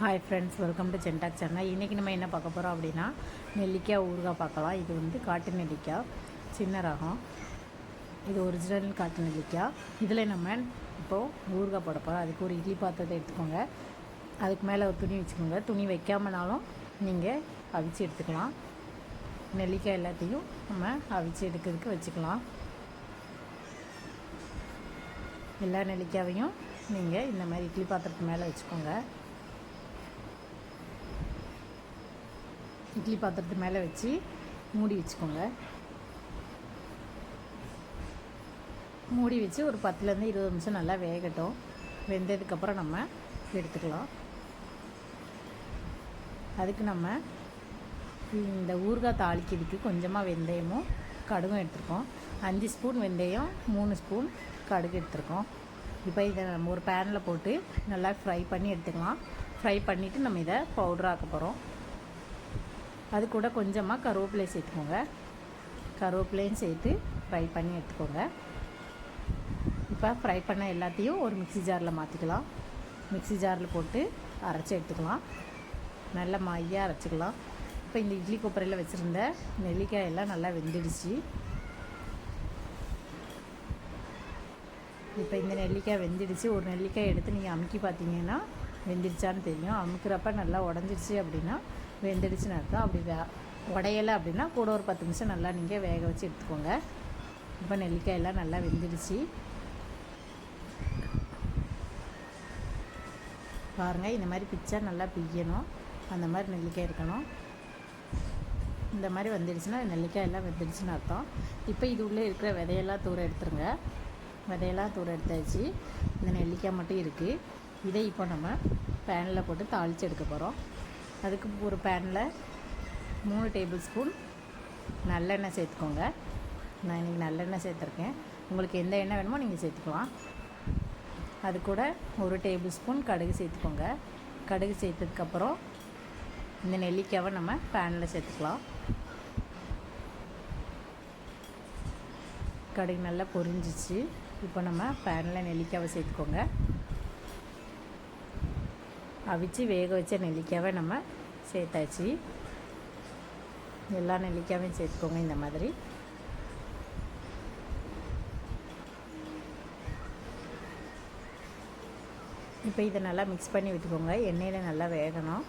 Hi friends welcome to சென்டாக் channel இன்றைக்கி நம்ம என்ன பார்க்க போகிறோம் அப்படின்னா நெல்லிக்காய் ஊறுகாய் பார்க்கலாம். இது வந்து காட்டு நெல்லிக்காய் சின்ன ரகம். இது ஒரிஜினல் காட்டு நெல்லிக்காய். இதில் நம்ம இப்போது ஊறுகாய் போட போகிறோம் அதுக்கு ஒரு இட்லி பாத்திரத்தை எடுத்துக்கோங்க. அதுக்கு மேலே ஒரு துணி வச்சுக்கோங்க. துணி வைக்காமனாலும் நீங்கள் அவிச்சு எடுத்துக்கலாம். நெல்லிக்காய் எல்லாத்தையும் நம்ம அவிச்சு எடுக்கிறதுக்கு வச்சுக்கலாம். எல்லா நெல்லிக்காயையும் நீங்கள் இந்த மாதிரி இட்லி பாத்திரத்து மேலே வச்சுக்கோங்க. இட்லி பாத்திரத்து மேலே வச்சு மூடி வச்சுக்கோங்க. மூடி வச்சு ஒரு பத்துலேருந்து இருபது நிமிஷம் நல்லா வேகட்டும். வெந்ததுக்கப்புறம் நம்ம எடுத்துக்கலாம். அதுக்கு நம்ம இந்த ஊறுகாய் தாளிக்கிறதுக்கு கொஞ்சமாக வெந்தயமும் கடுகும் எடுத்துருக்கோம். அஞ்சு ஸ்பூன் வெந்தயம் மூணு ஸ்பூன் கடுகு எடுத்துருக்கோம். இப்போ இதை நம்ம ஒரு பேனில் போட்டு நல்லா ஃப்ரை பண்ணி எடுத்துக்கலாம். ஃப்ரை பண்ணிவிட்டு நம்ம இதை பவுடராக்க போகிறோம் அது கூட கொஞ்சமாக கருவேப்பிலை சேர்த்துக்கோங்க. கருவேப்பிலையும் சேர்த்து ஃப்ரை பண்ணி எடுத்துக்கோங்க. இப்போ ஃப்ரை பண்ண எல்லாத்தையும் ஒரு மிக்ஸி ஜாரில் மாற்றிக்கலாம் மிக்ஸி ஜாரில் போட்டு அரைச்சி எடுத்துக்கலாம். நல்ல மையாக அரைச்சிக்கலாம். இப்போ இந்த இட்லி கொப்பரையில் வச்சுருந்த நெல்லிக்காய் எல்லாம் நல்லா வெந்துடுச்சு. இப்போ இந்த நெல்லிக்காய் வெந்துடுச்சு. ஒரு நெல்லிக்காய் எடுத்து நீங்கள் அமுக்கி பார்த்தீங்கன்னா வெந்துடுச்சான்னு தெரியும். அமுக்கிறப்ப நல்லா உடஞ்சிடுச்சு அப்படின்னா வெந்துடுச்சுன்னு அர்த்தம் அப்படி வே உடையலை அப்படின்னா கூட ஒரு பத்து நிமிஷம் நல்லா நீங்கள் வேக வச்சு எடுத்துக்கோங்க. இப்போ நெல்லிக்காய் எல்லாம் நல்லா வெந்துடுச்சு. பாருங்கள் இந்த மாதிரி பிச்சா நல்லா பிய்யணும். அந்த மாதிரி நெல்லிக்காய் இருக்கணும். இந்த மாதிரி வந்துடுச்சுன்னா நெல்லிக்காய் எல்லாம் வெந்துடுச்சுன்னு அர்த்தம். இப்போ இது உள்ளே இருக்கிற விதையெல்லாம் தூரம் எடுத்துருங்க. விதையெல்லாம் தூரம் எடுத்தாச்சு. இந்த நெல்லிக்காய் மட்டும் இருக்குது இதை இப்போ நம்ம பேனில் போட்டு தாளித்து எடுக்க போகிறோம் அதுக்கு ஒரு பேனில் மூணு டேபிள் ஸ்பூன் நல்லெண்ணெய் சேர்த்துக்கோங்க. நான் இன்றைக்கி நல்லெண்ணெய் சேர்த்துருக்கேன். உங்களுக்கு எந்த எண்ணெய் வேணுமோ நீங்கள் சேர்த்துக்கலாம். அது கூட ஒரு டேபிள் ஸ்பூன் கடுகு சேர்த்துக்கோங்க. கடுகு சேர்த்ததுக்கப்புறம் இந்த நெல்லிக்காவை நம்ம பேனில் சேர்த்துக்கலாம். கடுகு நல்லா பொரிஞ்சிச்சு. இப்போ நம்ம பேனில் நெல்லிக்காவை சேர்த்துக்கோங்க. அவிச்சு வேக வச்ச நெல்லிக்காவை நம்ம சேர்த்தாச்சு. எல்லா நெல்லிக்காயும் சேர்த்துக்கோங்க இந்த மாதிரி. இப்போ இதை நல்லா மிக்ஸ் பண்ணி விட்டுக்கோங்க. எண்ணெயில் நல்லா வேகணும்.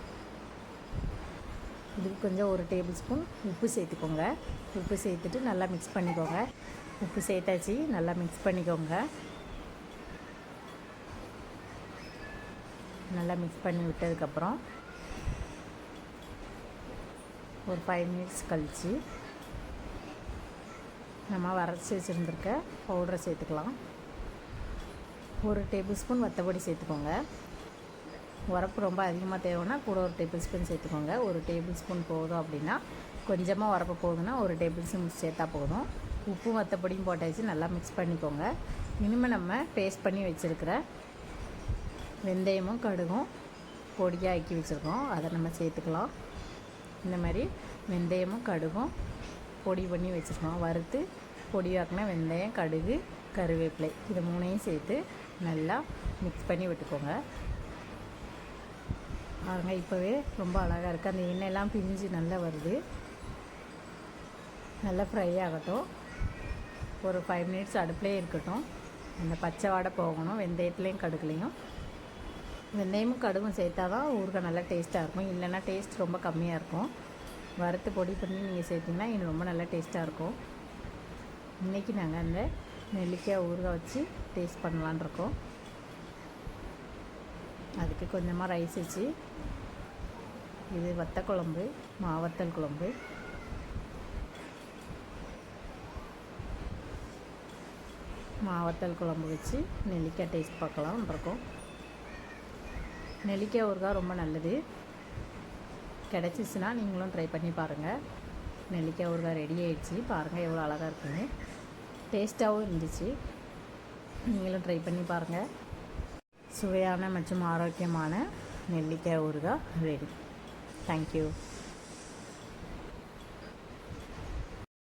இதுக்கு கொஞ்சம் ஒரு டேபிள் ஸ்பூன் உப்பு சேர்த்துக்கோங்க. உப்பு சேர்த்துட்டு நல்லா மிக்ஸ் பண்ணிக்கோங்க. உப்பு சேர்த்தாச்சு. நல்லா மிக்ஸ் பண்ணிக்கோங்க. நல்லா மிக்ஸ் பண்ணி விட்டதுக்கப்புறம் ஒரு ஃபைவ் மினிட்ஸ் கழித்து நம்ம வரைச்சி வச்சுருந்துருக்க பவுடரை சேர்த்துக்கலாம். ஒரு டேபிள் ஸ்பூன் வத்தப்பொடி சேர்த்துக்கோங்க. உரப்பு ரொம்ப அதிகமாக தேவைன்னா கூட ஒரு டேபிள் ஸ்பூன் சேர்த்துக்கோங்க. ஒரு டேபிள் ஸ்பூன் போதும் அப்படின்னா கொஞ்சமாக உரப்பு போகுதுன்னா ஒரு டேபிள் ஸ்பூன் சேர்த்தா போதும். உப்பும் மற்றபடியும் போட்டாச்சு நல்லா மிக்ஸ் பண்ணிக்கோங்க. இனிமேல் நம்ம பேஸ்ட் பண்ணி வச்சுருக்கிற வெந்தயமும் கடுகும் பொடியாக ஆக்கி வச்சுருக்கோம். அதை நம்ம சேர்த்துக்கலாம். இந்த மாதிரி வெந்தயமும் கடுகும் பொடி பண்ணி வச்சுருக்கோம். வறுத்து பொடியாக்கின வெந்தயம் கடுகு கருவேப்பிலை இது மூணையும் சேர்த்து நல்லா மிக்ஸ் பண்ணி விட்டுக்கோங்க. பாருங்க இப்போவே ரொம்ப அழகாக இருக்குது அந்த எண்ணெயெல்லாம் பிரிஞ்சு நல்லா வருது. நல்லா ஃப்ரை ஆகட்டும். ஒரு ஃபைவ் மினிட்ஸ் அடுப்புலேயே இருக்கட்டும். அந்த பச்சை வாடை போகணும். வெந்தயத்துலேயும் கடுகுலையும். வெந்தயமும் கடுகும் சேர்த்தா தான் ஊறுகாய் நல்லா டேஸ்ட்டாக இருக்கும். இல்லைன்னா டேஸ்ட் ரொம்ப கம்மியாக இருக்கும். வறுத்து பொடி பண்ணி நீங்கள் சேர்த்திங்கன்னா இன்னும் ரொம்ப நல்லா டேஸ்ட்டாக இருக்கும். இன்றைக்கி நாங்கள் அந்த நெல்லிக்காய் ஊறுகாய் வச்சு டேஸ்ட் பண்ணலான் இருக்கோம். அதுக்கு கொஞ்சமாக ரைஸ் வச்சு இது வத்த குழம்பு மாவத்தல் குழம்பு. மாவத்தல் குழம்பு வச்சு நெல்லிக்காய் டேஸ்ட் பார்க்கலாம் இருக்கோம். நெல்லிக்காய் ஊறுகாய் ரொம்ப நல்லது. கிடச்சிச்சின்னா நீங்களும் ட்ரை பண்ணி பாருங்கள் நெல்லிக்காய் ஊறுகாய் ரெடி ஆகிடுச்சு பாருங்கள் எவ்வளோ அழகாக இருக்குன்னு. டேஸ்ட்டாகவும் இருந்துச்சு. நீங்களும் ட்ரை பண்ணி பாருங்கள் சுவையான மற்றும் ஆரோக்கியமான நெல்லிக்காய் ஊறுகாய் ரெடி தேங்க்யூ